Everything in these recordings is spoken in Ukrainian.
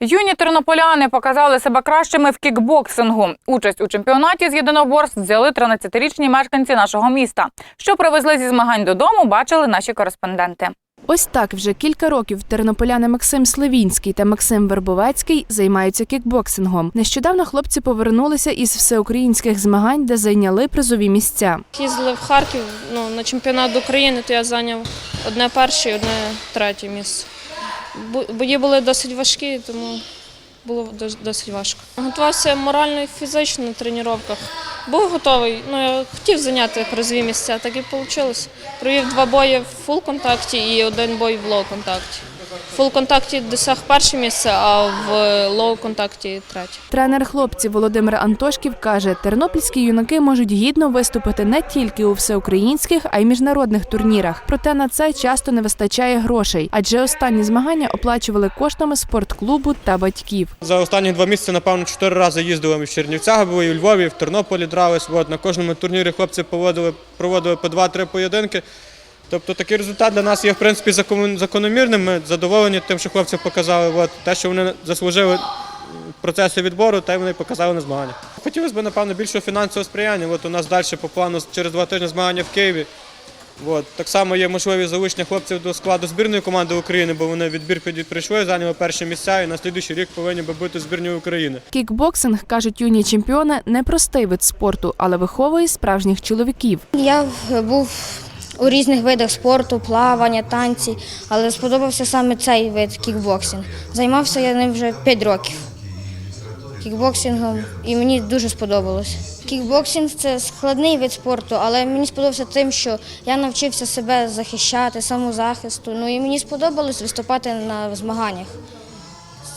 Юні тернополяни показали себе кращими в кікбоксингу. Участь у чемпіонаті з єдиноборств взяли 13-річні мешканці нашого міста. Що привезли зі змагань додому, бачили наші кореспонденти. Ось так вже кілька років тернополяни Максим Сливінський та Максим Вербовецький займаються кікбоксингом. Нещодавно хлопці повернулися із всеукраїнських змагань, де зайняли призові місця. Їздили в Харків ну, на чемпіонат України, то я зайняв одне перше і одне третє місце. Бо- Бої були досить важкі, тому було досить важко. Готувався морально і фізично на тренуваннях. Був готовий. Ну, я хотів зайняти призові місця, так і вийшло. Провів два бої в фул-контакті і один бой в лоу-контакті. В фул-контакті досяг перше місце, а в лоу-контакті третє. Тренер хлопців Володимир Антошків каже, тернопільські юнаки можуть гідно виступити не тільки у всеукраїнських, а й міжнародних турнірах. Проте на це часто не вистачає грошей, адже останні змагання оплачували коштами спортклубу та батьків. За останні два місяці, напевно, чотири рази їздили в Чернівцях, були і у Львові, і в Тернополі дрались. От, на кожному турнірі хлопці поводили, проводили по два-три поєдинки. Тобто такий результат для нас є в принципі закон- закономірним. Ми задоволені тим, що хлопці показали. От, те, що вони заслужили в процесі відбору, те вони показали на змаганнях. Хотілося б, напевно, більшого фінансового сприяння. От у нас далі по плану через два тижні змагання в Києві. От. Так само є можливість залучення хлопців до складу збірної команди України, бо вони відбір прийшли, зайняли перші місця і на слідуючий рік повинні би бути збірною України. Кікбоксинг, кажуть юні чемпіони, непростий вид спорту, але виховує справжніх чоловіків. Я був у різних видах спорту, плавання, танці, але сподобався саме цей вид кікбоксинг. Займався я ним вже 5 років кікбоксингом, і мені дуже сподобалось. Кікбоксинг це складний вид спорту, але мені сподобався тим, що я навчився себе захищати, самозахисту. Ну і мені сподобалось виступати на змаганнях.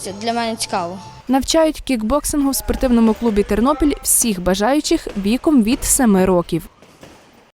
Це для мене цікаво. Навчають кікбоксингу в спортивному клубі Тернопіль всіх бажаючих віком від 7 років.